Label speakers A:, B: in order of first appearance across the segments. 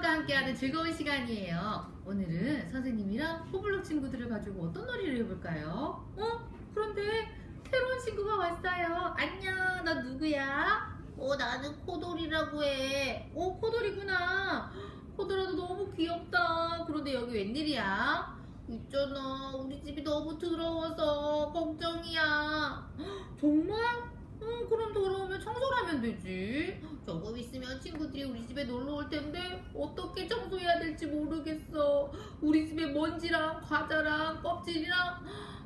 A: 선생님과 함께하는 즐거운 시간이에요. 오늘은 선생님이랑 호블록 친구들을 가지고 어떤 놀이를 해볼까요? 어? 그런데 새로운 친구가 왔어요. 안녕, 너 누구야? 어, 나는 코돌이라고 해. 어, 코돌이구나. 코돌아도 너무 귀엽다. 그런데 여기 웬일이야? 있잖아, 우리 집이 너무 더러워서 걱정이야. 헉, 정말? 응, 그럼 더러우면 청소를 하면 되지. 조금 있으면 친구들이 우리 집에 놀러 올 텐데 어떻게 청소해야 될지 모르겠어. 우리 집에 먼지랑 과자랑 껍질이랑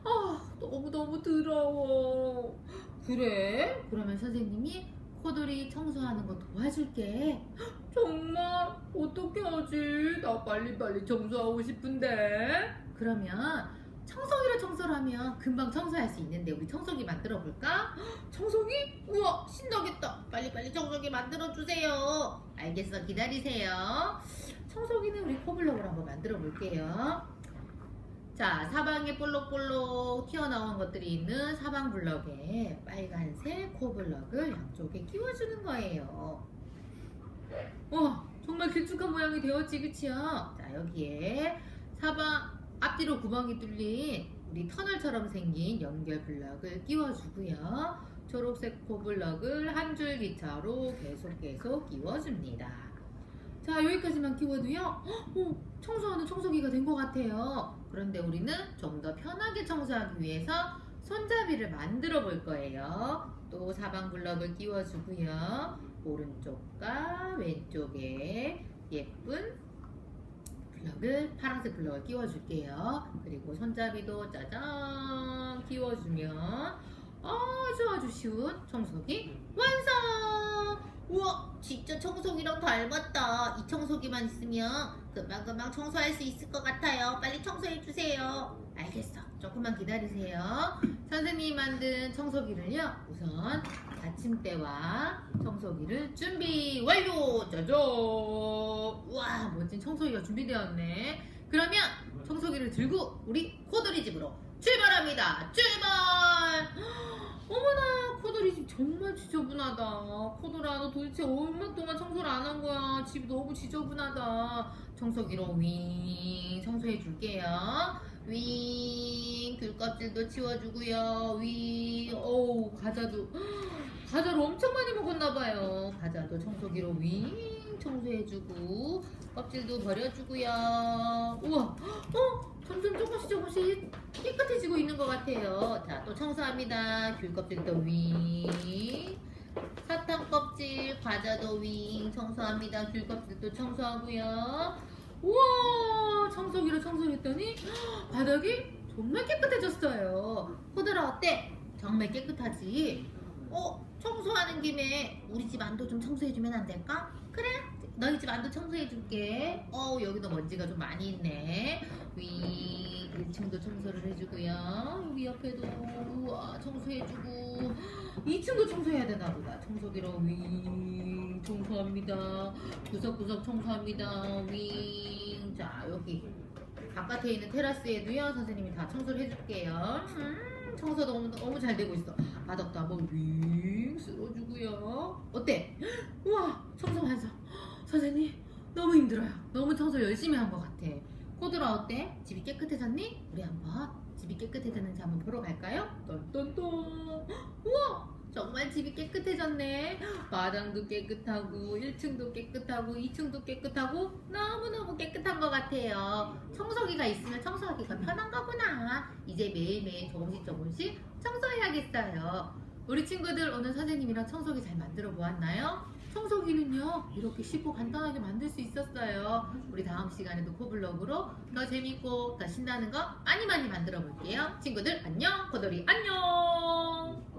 A: 아 너무 너무 더러워. 그래? 그러면 선생님이 코돌이 청소하는 거 도와줄게. 정말 어떻게 하지? 나 빨리 빨리 청소하고 싶은데. 그러면 청소기로 청소를 하면 금방 청소할 수 있는데 우리 청소기 만들어 볼까? 청소기? 우와 신나겠다. 빨리빨리 청소기 만들어 주세요. 알겠어 기다리세요. 청소기는 우리 코블럭으로 한번 만들어 볼게요. 자 사방에 볼록볼록 튀어나온 것들이 있는 사방 블럭에 빨간색 코블럭을 양쪽에 끼워주는 거예요. 와 정말 길쭉한 모양이 되었지 그치요? 자 여기에 사방 앞뒤로 구멍이 뚫린 우리 터널처럼 생긴 연결 블럭을 끼워주고요. 초록색 코블럭을 한 줄 기차로 계속 계속 끼워줍니다. 자 여기까지만 끼워도요. 헉, 어, 청소하는 청소기가 된 것 같아요. 그런데 우리는 좀 더 편하게 청소하기 위해서 손잡이를 만들어 볼 거예요. 또 사방 블럭을 끼워주고요. 오른쪽과 왼쪽에 예쁜 블럭을 파란색 블럭을 끼워줄게요. 그리고 손잡이도 짜잔 끼워주면 아주 아주 쉬운 청소기 완성! 우와 진짜 청소기랑 닮았다. 이 청소기만 있으면 금방금방 청소할 수 있을 것 같아요. 빨리 청소해주세요. 알겠어. 조금만 기다리세요. 선생님이 만든 청소기를요. 우선 받침대와 청소기를 준비 완료! 짜잔! 우와 멋진 청소기가 준비되었네. 그러면 청소기를 들고 우리 코돌이 집으로 출발합니다. 출발! 어머나 코돌이 집 정말 지저분하다. 코돌아 너 도대체 얼마 동안 청소를 안 한 거야? 집 너무 지저분하다. 청소기로 윙 청소해 줄게요. 윙 귤껍질도 치워주고요. 윙 어우 과자도 과자를 엄청 많이 먹었나 봐요. 과자도 청소기로 윙 청소해주고 껍질도 버려주고요. 우와, 어 점점 조금씩 조금씩 깨끗해지고 있는 것 같아요. 자, 또 청소합니다. 귤 껍질도 윙. 사탕 껍질, 과자도 윙 청소합니다. 귤 껍질도 청소하고요. 청소를 했더니 바닥이 정말 깨끗해졌어요. 호들아 어때? 정말 깨끗하지? 어, 청소하는 김에 우리 집 안도 좀 청소해주면 안 될까? 그래, 너희 집 안도 청소해줄게. 어, 여기도 먼지가 좀 많이 있네. 위 1층도 청소를 해주고요. 여기 옆에도 우와 청소해주고 2층도 청소해야 되나 보다. 청소기로 윙 청소합니다. 구석구석 청소합니다. 윙. 자 여기 바깥에 있는 테라스에도요 선생님이 다 청소를 해줄게요. 음, 청소 너무 너무 잘 되고 있어. 바닥도 한번 윙 쓸어주고요. 어때? 우와 청소 완성. 선생님 너무 힘들어요. 너무 청소 열심히 한 것 같아. 코드라 어때? 집이 깨끗해졌니? 우리 한번 집이 깨끗해졌는지 한번 보러 갈까요? 똔똔똔 우와 정말 집이 깨끗해졌네. 마당도 깨끗하고 1층도 깨끗하고 2층도 깨끗하고 너무너무 깨끗한 것 같아요. 청소기가 있으면 청소하기가 편한 거구나. 이제 매일매일 조금씩 조금씩 청소해야겠어요. 우리 친구들 오늘 선생님이랑 청소기 잘 만들어 보았나요? 청소기는요 이렇게 쉽고 간단하게 만들 수 있었어요. 우리 다음 시간에도 코블럭으로 더 재밌고 더 신나는 거 많이 많이 만들어 볼게요. 친구들 안녕. 코돌이 안녕